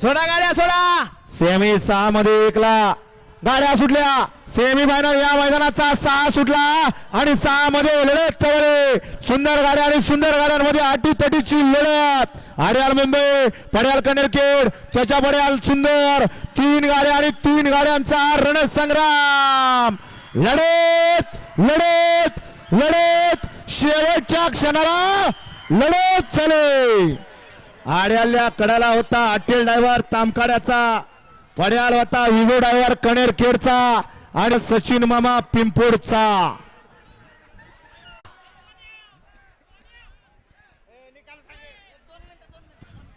सोडा गाड्या सोडा! सेमी सहा मध्ये एकला. गाड्या सुटल्या. सेमी फायनल या मैदानाचा सहा सुटला आणि सहा मध्ये लढत चवळे सुंदर गाड्या आणि सुंदर गाड्यांमध्ये आटी तटीची लढत. हरियाल मुंबई पड्याल कनेरखेड त्याच्या पड्याल सुंदर. तीन गाड्या आणि तीन गाड्यांचा रणसंग्राम. लढत लढत लढत. शेवटच्या क्षणाला लढत चाले आड्याल्या कडाला होता अटेल ड्रायव्हर तामकाड्याचा. पड्याल होता विजो ड्रायव्हर कणेर खेडचा आणि सचिन मामा पिंपोडचा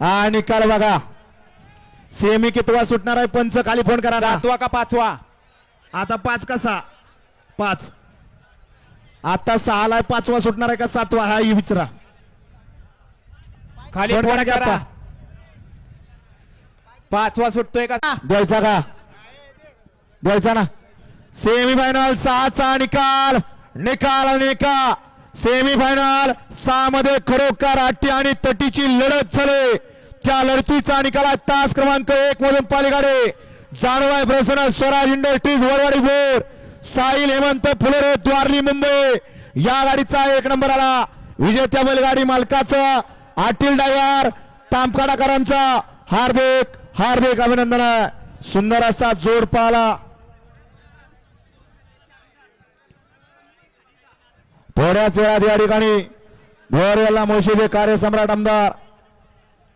हा निकाल बघा. सेमी कितवा सुटणार आहे? पंच खाली फोन करा. सातवा का पाचवा? आता पाच का सहा पाच. आता सहाला पाचवा सुटणार आहे का सातवा? हा विचारा. खाली करा. आप्पा. पाचवा सुटतोय का? द्यायचा का? द्यायचा ना. सेमी फायनल सहाचा निकाल. निकाल आणि निकाल. सेमी फायनल सहा मध्ये खरोखर आटी आणि तटीची लढत झाली. त्या लढतीचा निकाल तास क्रमांक एक मधून पालिगाडे जानवाय प्रसन्न स्वराज इंडस्ट्रीज वरवाडी बोर. साहिल हेमंत फुलेरे द्वारली मुंबई. या गाडीचा एक नंबर आला. विजेत्या बैलगाडी मालकाचं आटील डायवर तामकाडाकरांचा हार्दिक हार्दिक अभिनंदन आहे. सुंदर असा जोड पाहला. थोड्याच वेळात या ठिकाणी भोर याला मोशीचे कार्यसम्राट आमदार.